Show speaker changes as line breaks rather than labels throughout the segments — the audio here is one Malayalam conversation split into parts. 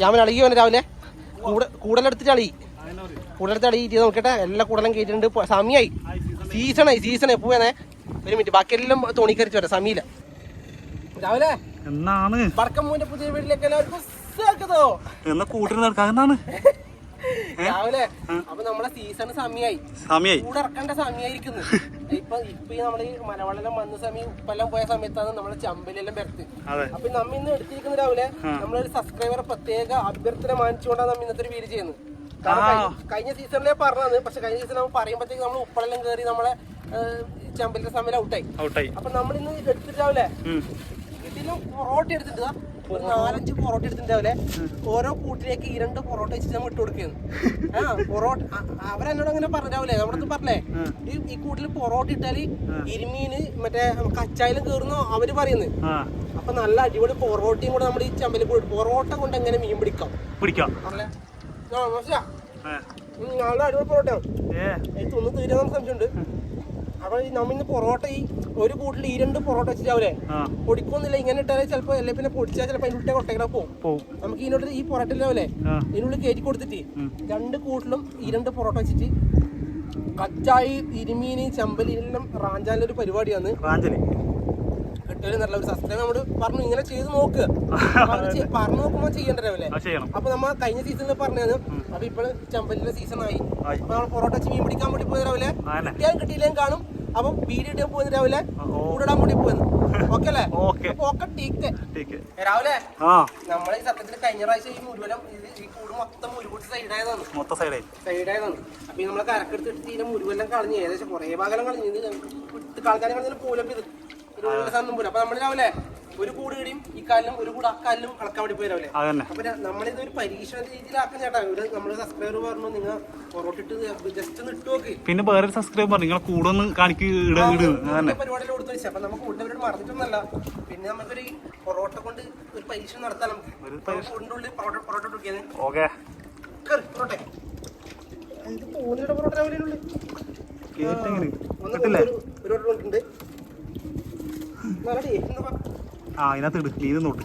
ഞാൻ അളകി വന്നെ രാവിലെ. കൂടെ കൂടലെടുത്തിട്ട് അളി. കൂടലെടുത്ത് അളി നോക്കട്ടെ. എല്ലാ കൂടലും കയറ്റിട്ടുണ്ട് സമയമായി സമയായി. സീസണായി സീസണായി. പോവാനേ ഒരു മിനിറ്റ്. ബാക്കിയെല്ലാം തോണിക്കരിച്ച് വരാം. സമയമില്ല. രാവിലെ.
എന്നാണ്?
വടക്കമ്മൂന്റെ പുതിയ വീട്ടിലേക്ക് എല്ലാവർക്കും
എന്നാ കൂട്ടിന് നടക്കാം? എന്നാണ്?
രാവിലെ. അപ്പൊ നമ്മളെ സീസൺ സമയായി.
സമയായി.
കൂടെ ഇറക്കേണ്ട സമയായിരിക്കുന്നു. ഇപ്പൊ ഇപ്പൊ ഈ നമ്മൾ മലവെള്ളം വന്ന സമയം ഉപ്പെല്ലാം പോയ സമയത്താണ് നമ്മളെ ചമ്പലെല്ലാം വരത്ത് അപ്പൊ നമ്മ ഇന്ന് എടുത്തിരിക്കുന്ന രാവിലെ നമ്മളൊരു സബ്സ്ക്രൈബറെ പ്രത്യേക അഭ്യർത്ഥന മാനിച്ചുകൊണ്ടാണ് നമ്മ ഇന്നത്തെ ഒരു വീഡിയോ ചെയ്യുന്നത്. കഴിഞ്ഞ- സീസണിലേ പറഞ്ഞത് പക്ഷെ കഴിഞ്ഞ സീസൺ നമ്മൾ പറയുമ്പോഴത്തേക്ക് നമ്മൾ ഉപ്പളെല്ലാം കയറി നമ്മളെ ചമ്പലിന്റെ സമയം ഔട്ടായി
ഔട്ടായി
അപ്പൊ നമ്മൾ ഇന്ന് എടുത്തിട്ടാവില്ലേ ഇതിലും പൊറോട്ട എടുത്തിട്ട് ഒരു നാലഞ്ച് പൊറോട്ട എടുത്തിട്ടേ ഓരോ കൂട്ടിലേക്ക് ഈ രണ്ട് പൊറോട്ട വെച്ചിട്ട് നമ്മൾ ഇട്ട് കൊടുക്കുന്നു ആ പൊറോട്ട അവരെന്നോട് അങ്ങനെ പറഞ്ഞാവൂലേ നമ്മുടെ പറഞ്ഞേ ഈ ഈ കൂട്ടിൽ പൊറോട്ട ഇട്ടാൽ ഇരുമീന് മറ്റേ കച്ചായാലും കയറുന്നു അവർ
പറയുന്നു.
അപ്പൊ നല്ല അടിപൊളി പൊറോട്ടയും കൂടെ നമ്മുടെ ഈ ചമ്പലിൽ കൂടി പൊറോട്ട കൊണ്ട് എങ്ങനെ മീൻ പിടിക്കാം?
പിടിക്കാം.
നല്ല അടിപൊളി പൊറോട്ടയാണ്. തൊന്നും തീരാൻ സംശയമുണ്ട്. അപ്പൊ നമ്മ ഇന്ന് പൊറോട്ട ഈ ഒരു കൂട്ടിൽ ഈ രണ്ട് പൊറോട്ട വെച്ചിട്ടാവൂലേ പൊടിക്കൊന്നില്ല ഇങ്ങനെ ഇട്ടാലേ ചിലപ്പോ അല്ലെ പിന്നെ പൊടിച്ചാൽ ചിലപ്പോ അതിന്റെ ഉള്ളിൽ കൊട്ടകളെ പോകും നമുക്ക് ഇതിനോട് ഈ പൊറോട്ട
ഇല്ലാവൂലേ
ഇതിനുള്ളിൽ കയറ്റി കൊടുത്തിട്ട് രണ്ട് കൂട്ടിലും ഈ രണ്ട് പൊറോട്ട വെച്ചിട്ട് കച്ചായി ഇരുമീന് ചമ്പലി എല്ലാം ഒരു പരിപാടിയാണ്.
റാഞ്ചലി.
നല്ല ഒരു സബ്സ്ക്രൈബ് നമ്മൾ പറഞ്ഞു ഇങ്ങനെ ചെയ്ത് നോക്കുക പറഞ്ഞു നോക്കുമ്പോ ചെയ്യണ്ടല്ലേ
ചെയ്യണം.
അപ്പൊ നമ്മ കഴിഞ്ഞ സീസണിൽ പറഞ്ഞത് അപ്പൊ ഇപ്പോൾ ചമ്പലിന്റെ സീസൺ ആയി. നമ്മൾ പൊറോട്ട വെച്ച് മീൻ പിടിക്കാൻ വേണ്ടി പോയത് രാവിലെ
ആന്നെ.
കിട്ടിയാലും കിട്ടിയില്ലേം കാണും. അപ്പം വീഡിയോ ഇടാൻ പോയത് രാവിലെ. കൂടിടാൻ വേണ്ടി പോയത്. ഓക്കെ അല്ലേ?
ഓക്കെ.
ഓക്കെ ടീക്ക്. രാവിലെ
ആ.
നമ്മളെ ഈ സത്യത്തിൽ കഴിഞ്ഞ പ്രാവശ്യം ഈ മുഴുവനും ഇത് ഈ കൂട് മൊത്തം മുരുകൂട്ട് സൈഡായതാണ്.
മൊത്തം സൈഡായി.
സൈഡായതാണ്. അപ്പൊ നമ്മൾ നമ്മളെ കരക്കെടുത്തിട്ട് ഇതിനെ മുഴുവെല്ലാം കളഞ്ഞ് ഏകദേശം കുറേ ഭാഗം കളഞ്ഞ് ഇത് കളഞ്ഞാലും കളക്കാൻ കളഞ്ഞ പോലൊക്കെ ഇത്? ഒരു പോലും അപ്പൊ നമ്മൾ രാവിലെ ഒരു കൂട് കിടിയും ഈ കാലിലും ഒരു കൂട് അക്കാലിലും കളക്കാൻ വേണ്ടി പോയി രാവിലെ.
അതന്നെ.
അപ്പൊ നമ്മളിത് ഒരു പരീക്ഷണ രീതിയിലാക്കാൻ ചേട്ടാ. ഇവിടെ നമ്മൾ സബ്സ്ക്രൈബർ പറഞ്ഞു നിങ്ങൾ പൊറോട്ടിട്ട് ജസ്റ്റ് ഒന്ന് ഇട്ട് നോക്ക്.
പിന്നെ വേറെ സബ്സ്ക്രൈബർ നിങ്ങൾ കൂടെ ഒന്ന് കാണിക്ക് ഇട ഇട്. അതന്നെ.
പരിപാടിയിൽ കൊടുത്തു വെച്ചാൽ അപ്പൊ നമുക്ക് കൂടുതൽ മറന്നിട്ടൊന്നല്ല പിന്നെ നമുക്കൊരു പൊറോട്ട കൊണ്ട് ഒരു പരീക്ഷണം നടത്താം നമുക്ക്. കൂടിന്റെ ഉള്ളിൽ പൊറോട്ട പൊറോട്ട ഇട്ടിരിക്കുന്നത്
ഓക്കെ.
പൊറോട്ട. ഇത് തോന്നിയുടെ പൊറോട്ട രാവിലെ ഒരു- ഒരു വട്ടം കൊണ്ടുണ്ട്. നല്ലടി, എന്താ പറ-
ആ ഇതിനകത്ത് ഇട് നീ നോട്ട്.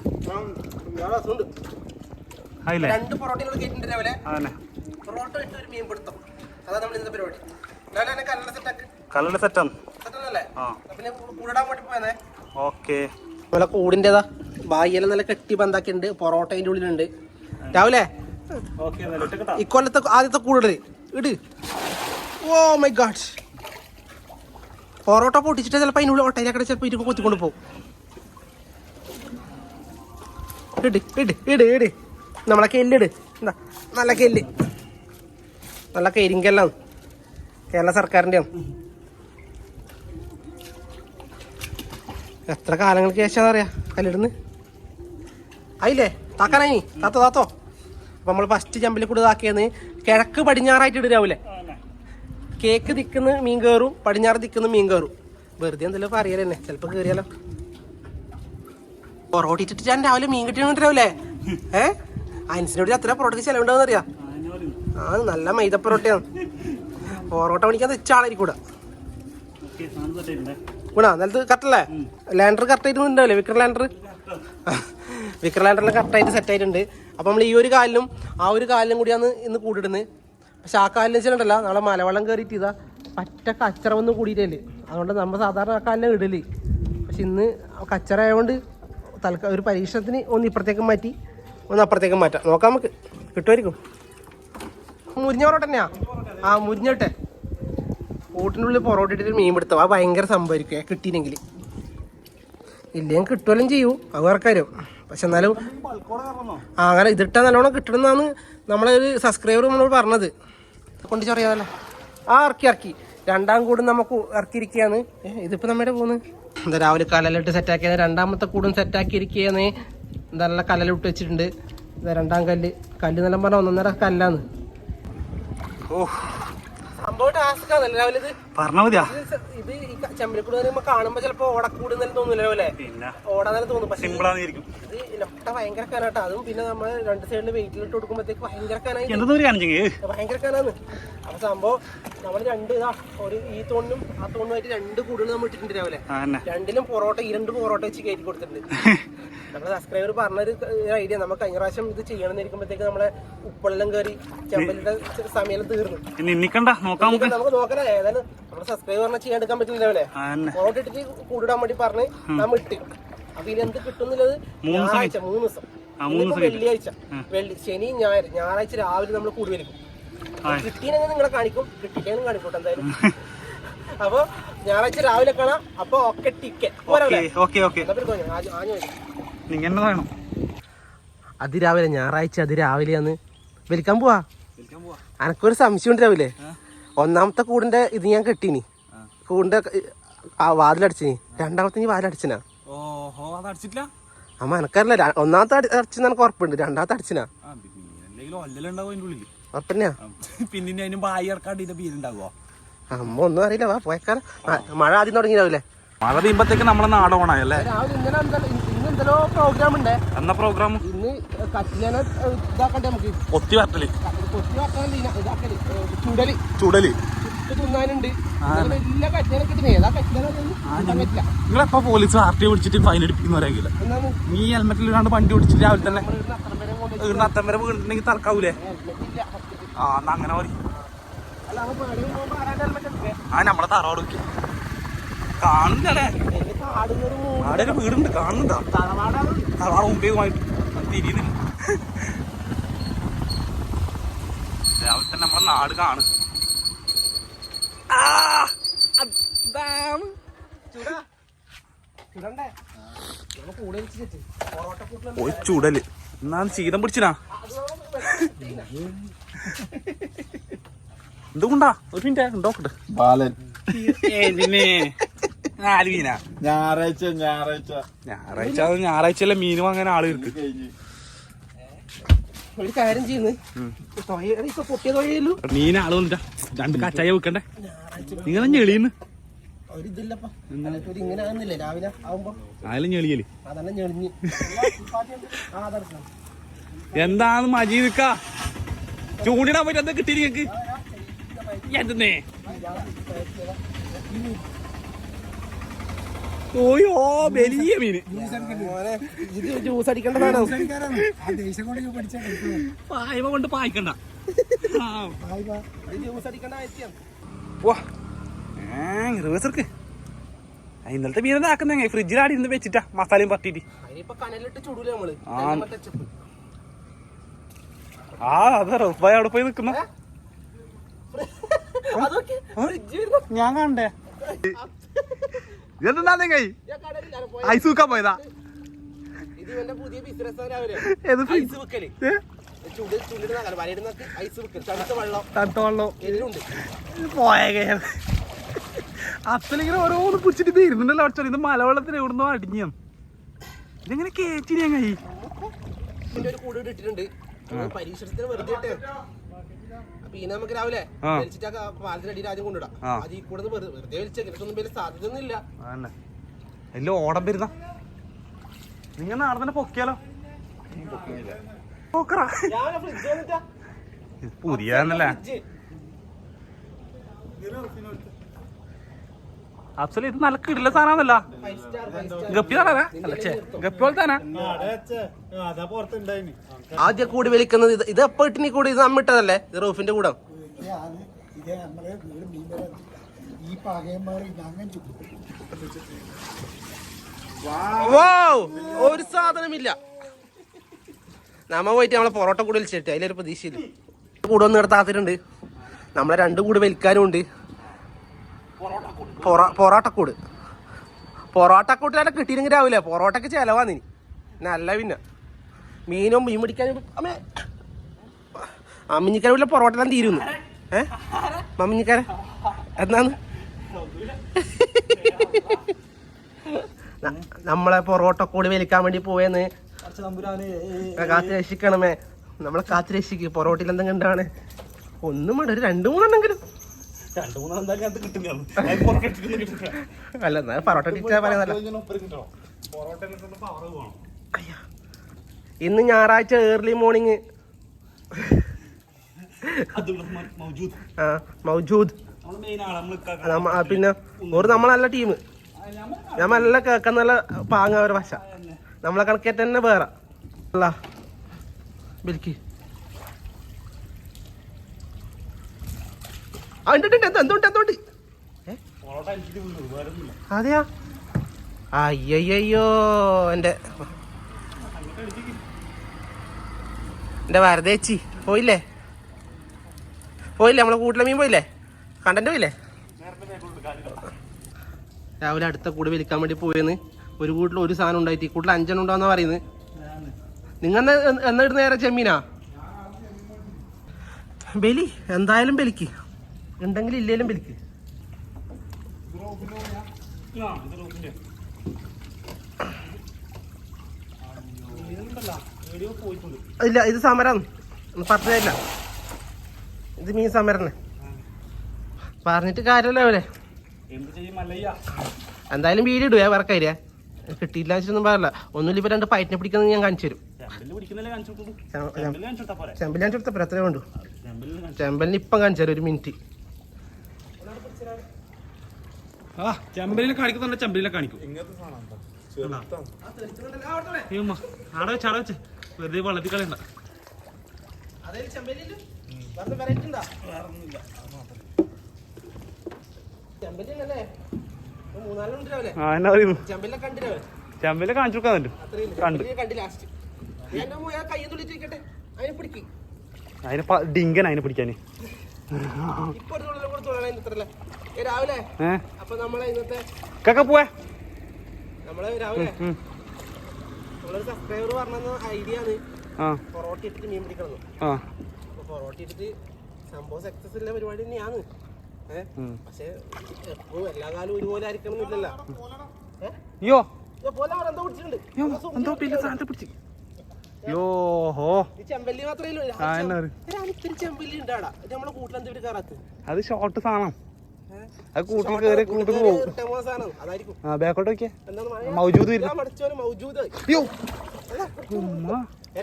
രണ്ട് പൊറോട്ടയിലുള്ള കേട്ടിട്ടുണ്ട് രാവിലെ.
അതന്നെ.
പൊറോട്ട ഇട്ട് ഒരു മീൻ പിടുത്തം. അതാ നമ്മൾ ഇന്നത്തെ പരിപാടി. രാവിലെ തന്നെ കല്ലട സെറ്റാക്ക്
കല്ലട സെറ്റാണ്
സെറ്റല്ലേ
ആ.
പിന്നെ കൂടാൻ വേണ്ടി പോയതേ.
ഓക്കെ.
നമ്മളെ കൂടിന്റെതാ നല്ല കെട്ടി ബന്ധാക്കിയിട്ടുണ്ട്. പൊറോട്ട അതിന്റെ ഉള്ളിലുണ്ട്. രാവിലെ?
ഓക്കെ
ഇക്കൊല്ലത്തെ ആദ്യത്തെ കൂടുതൽ ഇട്. ഓ മൈ ഗാഡ് പൊറോട്ട പൊട്ടിച്ചിട്ട് ചിലപ്പോൾ അതിനുള്ളിൽ ഒട്ടയിലക്കടെ ചിലപ്പോൾ ഇരുമ്പ് കൊത്തിക്കൊണ്ട് പോകും. ഇട് ഇട് ഇട് ഇട്. നമ്മളെ കെല്ലിട് എന്താ നല്ല കെല്ല്. നല്ല കരിങ്കല്ലാണ്. കേരള സർക്കാരിന്റെയാണ് എത്ര കാലങ്ങൾക്ക് ശേഷം അറിയാ കല്ലിടുന്ന്? ആയില്ലേ? താക്കാനായി? താത്തോ താത്തോ. അപ്പൊ നമ്മൾ ഫസ്റ്റ് ചമ്പിൽ കൂടെ ഇതാക്കിയെന്ന് കിഴക്ക് പടിഞ്ഞാറായിട്ട് ഇടാവൂലേ കേക്ക് ദിക്കുന്ന മീൻ കയറും പടിഞ്ഞാറ് ദിക്കുന്ന മീൻ കയറും വെറുതെ എന്തെങ്കിലും പറയല തന്നെ ചിലപ്പോ കേറിയാലോ. പൊറോട്ട ഇട്ടിട്ട് ഞാൻ രാവിലെ മീൻ കിട്ടിയാൽ ഏ? അൻസിനോട് അത്ര പൊറോട്ടയ്ക്ക് ചെലവുണ്ടാവുന്ന അറിയാം ആ നല്ല മൈദ പൊറോട്ടയാണ്. പൊറോട്ട പണിക്കാൻ തെച്ച ആളായിരിക്കൂടെ ഗുണ നിലത്ത് കറക്റ്റല്ലേ? ലാൻഡർ കറക്റ്റ് ആയിട്ട് ഉണ്ടാവില്ലേ? വിക്രം ലാൻഡർ? വിക്രം ലാൻഡറിൽ സെറ്റ് ആയിട്ടുണ്ട്. അപ്പൊ നമ്മൾ ഈ ഒരു കാലിലും ആ ഒരു കാലിലും കൂടിയാണ് ഇന്ന് കൂടിയിടുന്നത്. പക്ഷെ ആ കാലിൽ വെച്ചിട്ടുണ്ടല്ല നാളെ മലവെള്ളം കയറിയിട്ട് ഇതാ പറ്റ കച്ചറ വന്ന് കൂടിയിട്ടല്ലേ അതുകൊണ്ട് നമ്മൾ സാധാരണ ആ കാലിലാണ് ഇടൽ പക്ഷെ ഇന്ന് കച്ചറ ആയതുകൊണ്ട് തൽക്കാലം ഒരു പരീക്ഷണത്തിന് ഒന്ന് ഇപ്പുറത്തേക്ക് മാറ്റി ഒന്ന് അപ്പുറത്തേക്ക് മാറ്റാം. നോക്കാം നമുക്ക്. കിട്ടുമായിരിക്കും. മുരിഞ്ഞ പൊറോട്ട തന്നെയാ ആ മുരിഞ്ഞോട്ടെ. കൂട്ടിനുള്ളിൽ പൊറോട്ട ഇട്ടിട്ട് മീൻ പിടുത്തം. ആ ഭയങ്കര സംഭവിക്കുക കിട്ടിയില്ലെങ്കിൽ ഇല്ലെങ്കിൽ കിട്ടുമല്ലോ ചെയ്യൂ. അത് വേറെ കാര്യം. പക്ഷെ എന്നാലും ആ അങ്ങനെ ഇതിട്ടാൽ നല്ലോണം കിട്ടണമെന്നാണ് നമ്മളെ ഒരു സബ്സ്ക്രൈബർ നമ്മളോട് പറഞ്ഞത്. കൊണ്ട് ചൊറിയാതല്ലേ ആ ഇറക്കി ഇറക്കി. രണ്ടാം കൂടും നമുക്ക് ഇറക്കിയിരിക്കുകയാണ്. ഇതിപ്പോ നമ്മുടെ പോന്ന് എന്താ രാവിലെ കലലിട്ട് സെറ്റാക്കിയത് രണ്ടാമത്തെ കൂടും സെറ്റാക്കിയിരിക്കുകയാണ് എന്താ നല്ല കലലിട്ട് വെച്ചിട്ടുണ്ട്. രണ്ടാം കല്ല്. കല്ല് നല്ല പറഞ്ഞ ഒന്നൊന്നര കല്ലാണ്
ഓ പറഞ്ഞാ മതിയാ.
ഇത് ഈ ചമ്പലക്കൂട് പറയുമ്പോ കാണുമ്പോ ചിലപ്പോ ഓടക്കൂട് എന്നല്ല തോന്നില്ല അല്ലേ?
പിന്നെ.
ഓടാന്നല്ല തോന്നും പക്ഷെ ഇത് ലൊട്ട ഭയങ്കര കനാട്ടോ. അതും പിന്നെ നമ്മൾ രണ്ട് സൈഡിൽ വെയിറ്റിലിട്ട് കൊടുക്കുമ്പോഴത്തേക്ക് ഭയങ്കര കനായി. ഭയങ്കര കനാന്ന്. അപ്പൊ സംഭവം നമ്മൾ രണ്ട് ഇതാ ഒരു ഈ തോണിനും ആ തോണുമായിട്ട് രണ്ട് കൂടുതൽ നമ്മൾ ഇട്ടിട്ടുണ്ട് രാവിലെ. രണ്ടിലും പൊറോട്ട ഈ രണ്ട് പൊറോട്ട വെച്ച് കയറ്റി കൊടുത്തിട്ടുണ്ട്. നമ്മുടെ സബ്സ്ക്രൈബർ പറഞ്ഞൊരു ഐഡിയ നമുക്ക് കഴിഞ്ഞ പ്രാവശ്യം ഇത് ചെയ്യണമെന്നിരിക്കുമ്പോഴത്തേക്ക് നമ്മളെ ഉപ്പെല്ലാം കയറി ചെമ്പലിന്റെ സമയം തീർന്നു.
നിന്നിക്കണ്ട നോക്കാം നമുക്ക്.
നോക്കണേ ഏതായാലും നമ്മുടെ സബ്സ്ക്രൈബർ പറഞ്ഞാൽ ചെയ്യാൻ എടുക്കാൻ പറ്റില്ല അവനെ ഇട്ടിട്ട് കൂടിടാൻ വേണ്ടി പറഞ്ഞ് നമ്മൾ ഇട്ട്. അപ്പൊ ഇനി എന്ത് കിട്ടുന്നില്ലത് ഞായറാഴ്ച മൂന്ന് ദിവസം. വെള്ളിയാഴ്ച. വെള്ളി ശനി ഞായർ. ഞായറാഴ്ച രാവിലെ നമ്മൾ കൂടി വരും.
ആ.
കിട്ടീനെങ്കിൽ നിങ്ങളെ കാണിക്കും. കിട്ടിക്കാനും കാണിക്കൂട്ടോ എന്തായാലും. അപ്പൊ ഞായറാഴ്ച രാവിലെ കാണാം. അപ്പൊ ഒക്കെ ടിക്കറ്റ്
ഓക്കെ ഓക്കെ ഓക്കെ. വേണം
അതിരാവിലെ ഞായറാഴ്ച അതിരാവിലെയാണ്. വലിക്കാൻ പോവാ. അനക്കൊരു സംശയം ഉണ്ട് രാവിലെ ഒന്നാമത്തെ കൂടിന്റെ ഇത് ഞാൻ കെട്ടീനി. കൂടിന്റെ ആ വാതിലടിച്ചിനി. രണ്ടാമത്തെ നീ വാതിലടിച്ചിനാ. അമ്മ എനക്കറിയില്ല ഒന്നാമത്തെ അടി- അടിച്ചെന്ന് എനിക്ക് ഉറപ്പുണ്ട്. രണ്ടാമത്തെ അടിച്ചിനാ
പിന്നെ
അമ്മ ഒന്നും അറിയില്ല. വാ പോയക്കാല മഴ ആദ്യം തുടങ്ങി രാവിലെ.
മഴ പെയ്യുമ്പത്തേക്ക് നമ്മളെ നാട് ഓണായല്ലേ
എന്താ- പ്രോഗ്രാം ഉണ്ട്.
എന്നാ പ്രോഗ്രാം
ഇന്ന് കറ്റിലേനെ ഇതാക്കണ്ടേ നമുക്ക്?
ഒത്തി വരട്ടൽ.
കൊത്തി വെക്കാൻ ഇതാക്കൽ. ചുടൽ.
ചുടൽ.
ഇത് തിന്നാനുണ്ട്. ഇന്നലെ വലിയ കറ്റിലേനെ കിട്ടുന്നേ ഏതാ കറ്റിലേനെ
നിങ്ങളെപ്പോ പോലീസ് ആർ ടി പിടിച്ചിട്ട് ഫൈൻ അടിപ്പിക്കുന്നവരാകില്ല
എന്നാണ്
നീ ഹെൽമെറ്റിൽ ഇടാണ്ട് വണ്ടി ഓടിച്ചിട്ട് രാവിലെ തന്നെ
ഇവിടുന്ന്
അത്തം വരെ വീണിട്ടുണ്ടെങ്കിൽ തറക്കാവൂലേ ആ എന്നാ അങ്ങനെ മതി. ആ നമ്മളെ തറവാട് കാണുന്നല്ലേ? അവിടെ ഒരു വീടുണ്ട് കാണുന്നുണ്ടോ? തറവാട് മുമ്പേയുമായിട്ട് തിരിയുന്നില്ല. രാവിലെ തന്നെ നമ്മളെ നാട് കാണും. പോയി ചൂടൽ. എന്നാ ചീതം പിടിച്ചിനാ? എന്തുകൊണ്ടാ? ഒരു മിനിറ്റ് ഉണ്ടോക്കട്ടെ
ബാലൻ.
പിന്നെ. നാല് മീനാ
ഞായറാഴ്ച ഞായറാഴ്ച.
ഞായറാഴ്ച അത് ഞായറാഴ്ച അല്ലേ മീൻ വാങ്ങാൻ ആൾ കിട്ടും
ഒരു കാര്യം ചെയ്യുന്നു. പൊട്ടിയ
മീൻ ആൾ വന്നിട്ടാ. രണ്ട് കച്ചായ വെക്കണ്ടേ? നിങ്ങളെ ഞെളിയുന്നു എന്താന്ന് മജീദിക്ക ചൂണ്ടിടാൻ പറ്റും എന്താ കിട്ടി നിങ്ങക്ക്? എന്തെന്നേ? ഓയോ വലിയ മീൻ.
ഇത് ജ്യൂസ് അടിക്കേണ്ടതാണ്.
പായ്മ കൊണ്ട് പായിക്കണ്ട. റിവേഴ്സർക്ക് ഇന്നലത്തെ മീൻ എന്താ ആക്കുന്ന ഫ്രിഡ്ജിലാടി ഇന്ന് വെച്ചിട്ടാ മസാലയും പറ്റിട്ട് ആ. അതെ റഫായി അവിടെ പോയി നിക്കുന്ന ഞാൻ കണ്ടേ ഇതെന്താ നിങ്ങൾ. ഐസ് വെക്കാൻ പോയതാ പോയ അത്തലിങ്ങനെ ഓരോന്ന് പിടിച്ചിട്ട് തീരുന്നുണ്ടല്ലോ അടച്ചോ ഇത് മലവെള്ളത്തിന് എവിടുന്നോ അടിഞ്ഞു. ഇതെങ്ങനെ കേറ്റി ഞാൻ കൈ
പരീക്ഷണത്തിന് വെറുതെ അപ്പൊ ഇനി നമുക്ക് രാവിലെ. വലിച്ചിട്ട് പാലത്തിനടിയിൽ ആദ്യം കൊണ്ടിടാം
ആ.
അത് ഈ കൂടെ നിന്ന് വെറുതെ വലിയ സാധ്യത
എല്ലാം ഓടം വരുന്ന. നിങ്ങൾ നാളെ തന്നെ പൊക്കിയാലോ? പോക്കറാ
ഞാൻ ഫ്രിഡ്ജ് വന്നിട്ടാ
പുതിയതന്നല്ലേ
ഫ്രിഡ്ജ്
അഫ്സൽ ഇത് നല്ല കിടില സാധനമാണല്ലോ. ഗപ്പി താനാ അല്ല ഗപ്പി പോലെ തന്നെ
ആദ്യം കൂടി വലിക്കുന്നത് ഇത്. ഇത് എപ്പോ ഇട്ടിനി കൂടി? ഇത് നമ്മിട്ടതല്ലേ ഇത് റൂഫിന്റെ കൂടെ. ഒരു സാധനമില്ല. നമ്മ പോയിട്ട് നമ്മളെ പൊറോട്ട കൂടി വലിച്ചിട്ട് അതിലൊരു പ്രതീക്ഷയില്ല. കൂടെ ഒന്ന് എടുത്താത്തിട്ടുണ്ട് നമ്മളെ രണ്ട് കൂട് വലിക്കാനും ഉണ്ട് പൊറോട്ടക്കൂട്. പൊറോട്ടക്കൂട്ടിലാണ് കിട്ടിയില്ലെങ്കിൽ രാവിലെ. പൊറോട്ടക്ക് ചിലവാന്ന് ഇനി. നല്ല പിന്നെ. മീനും മീൻ പിടിക്കാനും അമ്മേ. അമ്മിഞ്ഞിക്കാരെ വീട്ടിലെ പൊറോട്ട എല്ലാം തീരുന്നു. ഏ? മമ്മിഞ്ഞിക്കാരെ എന്നാന്ന് നമ്മളെ പൊറോട്ട കൂടി വലിക്കാൻ വേണ്ടി പോയെന്ന് കാത്ത് രക്ഷിക്കണമേ. നമ്മളെ കാത്ത് രക്ഷിക്ക്. പൊറോട്ടയിൽ എന്തെങ്കിലും ഉണ്ടാണ് ഒന്നും വേണ്ട ഒരു രണ്ടു മൂന്നെണ്ണെങ്കിലും.
രണ്ടു മൂന്ന് എന്തായാലും അത് കിട്ടുന്നതാണ്
അല്ല എന്നാ പൊറോട്ട പറയുന്നല്ല. ഇന്ന് ഞായറാഴ്ച ഏർലി മോർണിംഗ് മൗജൂദ്. പിന്നെ ഒരു നമ്മളല്ല ടീം ഞാൻ നല്ല കേൾക്കാൻ നല്ല പാങ്ങ ഒരു ഭാഷ നമ്മളെ കണക്കേറ്റ് തന്നെ വേറെ. അല്ല. ബിൽക്ക്. എന്തുണ്ട് എന്തുണ്ട് അതെയാ? അയ്യയ്യോ വരതേച്ചി. പോയില്ലേ? പോയില്ലേ? നമ്മളെ കൂട്ടിലെ മീൻ പോയില്ലേ? കണ്ടന്റ് പോയില്ലേ? രാവിലെ അടുത്ത കൂട് വലിക്കാൻ വേണ്ടി പോയെന്ന്. ഒരു കൂട്ടിൽ ഒരു സാധനം ഉണ്ടായിട്ട് ഈ കൂട്ടിൽ അഞ്ചെണ്ണം ഉണ്ടാവുന്ന പറയുന്നത്. നിങ്ങൾ എന്നാ എന്നാ നേരെ ചെമ്മീനാ? ബലി എന്തായാലും ബലിക്ക്. ഉണ്ടെങ്കിൽ ഇല്ലേലും വിളിക്ക്. ഇല്ല ഇത് സമരം. പറഞ്ഞില്ല ഇത് മീൻ സമരന്നെ പറഞ്ഞിട്ട് കാര്യമല്ല അവരെ എന്തായാലും വീഡിയോ ഇടുവേ വർക്കായില്ലേ കിട്ടിയില്ല വെച്ചൊന്നും പറയല്ല. ഒന്നുമില്ല ഇപ്പൊ രണ്ട് പയറ്റിനെ പിടിക്കുന്നത് ഞാൻ കാണിച്ചു തരും.
പിടിക്കുന്നില്ല കാണിച്ചു
എടുത്തപ്പോ എത്ര വേണ്ടു.
ചെമ്പലിന്
ഇപ്പം കാണിച്ചു തരും ഒരു മിനിറ്റ്.
ആ ചെമ്പലിനെ കാണിക്കുന്നുണ്ട് ചെമ്പലിനെ കാണിക്കും. ആടെ വെച്ച് ആടെ വെച്ച്. വെറുതെ വെള്ളത്തിൽ കളയണ്ട.
ചെമ്പലിനെ
കാണിച്ചു കൊടുക്കാൻ പറ്റും കണ്ട്.
അതിനെ
ഡിങ്കൻ അതിനെ പിടിക്കാന്.
ഇപ്പൊ രാവിലെ. അപ്പൊ നമ്മളെ ഇന്നത്തെ
കക്ക പോവാ.
നമ്മളെ രാവിലെ. നമ്മളൊരു സബ്സ്ക്രൈബർ പറഞ്ഞ ഐഡിയ ആണ്. പൊറോട്ട ഇട്ടിട്ട് മീൻ പിടിക്കണം
ആ.
അപ്പൊ പൊറോട്ട ഇട്ടിട്ട് സംഭവം സക്സസ് ഉള്ള പരിപാടി തന്നെയാണ്. പക്ഷെ എപ്പോഴും എല്ലാ കാലവും ഒരുപോലെ ആയിരിക്കണം എന്നില്ലല്ലോ ഏഹ് പോലെ എന്തോ പിടിച്ചിട്ടുണ്ട്.
എന്തോ പിന്നെ സാധനത്തെ പിടിച്ച്. യോ ഹോ.
ഈ ചെമ്പല്ലി മാത്രമേ ഉള്ളൂ.
ആ, എന്നാ ഒരു-
രാവിലെ ഇത്തിരി ചെമ്പല്ലി ഉണ്ടാടാ ഇത് നമ്മളെ കൂട്ടിലെന്ത് ഇവിടെ കയറാത്ത്
അത് ഷോർട്ട് സാധനം. അത് കൂട്ടം കയറി കൂട്ടിൽ പോകും. ആ ബാക്കോട്ട് നോക്കിയേ? മൗജൂദ്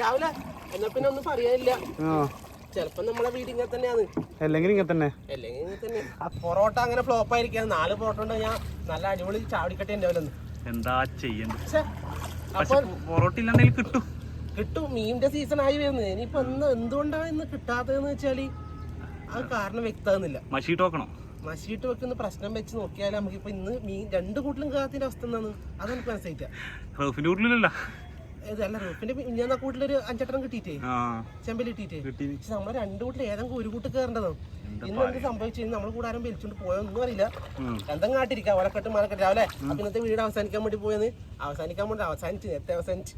രാവിലെ. എന്നാ പിന്നെ ഒന്നും പറയാനില്ല.
ആ.
ചെലപ്പോ നമ്മളെ വീട് ഇങ്ങനെ തന്നെയാണ്.
അല്ലെങ്കിൽ ഇങ്ങനെ തന്നെ.
അല്ലെങ്കിൽ ഇങ്ങനെ തന്നെ. ആ പൊറോട്ട അങ്ങനെ ഫ്ലോപ്പ് ആയിരിക്കാം. നാല് പൊറോട്ട ഉണ്ട് ഞാൻ നല്ല അടിപൊളി ചാവടിക്കട്ടെ ഉണ്ടാവില്ലെന്ന്.
എന്താ ചെയ്യണ്ട?
പക്ഷെ
പക്ഷെ
അപ്പൊ
പൊറോട്ട ഇല്ലാണ്ടെങ്കിൽ കിട്ടും.
കിട്ടും. മീനിന്റെ സീസൺ ആയി വരുന്നത്. ഇനിയിപ്പോ ഇന്ന് എന്തുകൊണ്ടാണ് ഇന്ന് കിട്ടാത്തതെന്ന് വെച്ചാൽ അത് കാരണം വ്യക്തമാകുന്നില്ല.
മഷീട്ട് വെക്കണോ?
മഷീട്ട് വെക്കുന്ന പ്രശ്നം വെച്ച് നോക്കിയാൽ നമുക്കിപ്പോ ഇന്ന് മീൻ രണ്ട് കൂട്ടിലും കാത്തിന്റെ അവസ്ഥ എന്താണ്? അതെനിക്ക് നമുക്ക്
റോഫിന്റെ
റൂഫിന്റെ ഞാൻ കൂട്ടിലൊരു അഞ്ചെട്ടെണ്ണം കിട്ടിയിട്ടേ
ആ.
ചെമ്പൽ കിട്ടിയിട്ടേ
കിട്ടി.
പക്ഷെ നമ്മളെ രണ്ടു കൂട്ടിൽ ഏതെങ്കിലും ഒരു കൂട്ട് കയറേണ്ടതോ. ഇന്ന് എന്ത് സംഭവിച്ചു? കൂടെ ആരും വലിച്ചോണ്ട് പോയൊന്നും അറിയില്ല. എന്തെങ്കിലും കാട്ടിരിക്കാം ഒലക്കെട്ട് മലക്കെട്ട്. രാവിലെ അപ്പൊ ഇന്നത്തെ വീട് അവസാനിക്കാൻ വേണ്ടി പോയെന്ന്. അവസാനിക്കാൻ വേണ്ടി അവസാനിച്ച്. നേരത്തെ അവസാനിച്ച്.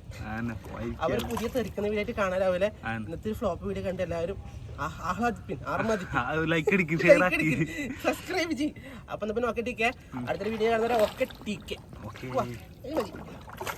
അവർ പുതിയ തെറിക്കുന്ന വീടായിട്ട് കാണാൻ രാവിലെ. ഇന്നത്തെ ഫ്ലോപ്പ് വീഡിയോ കണ്ട് എല്ലാവരും ആഹ്ലാദിപ്പിൻ. ആർമാദിപ്പിൻ. സബ്സ്ക്രൈബ് ചെയ്യും. അപ്പൊ പിന്നെ ഒക്കെ ടീക്കെ. അടുത്തൊരു വീഡിയോ കാണുന്നവരെ ഒക്കെ ടീക്കെ.
ഓക്കേ.
മതി.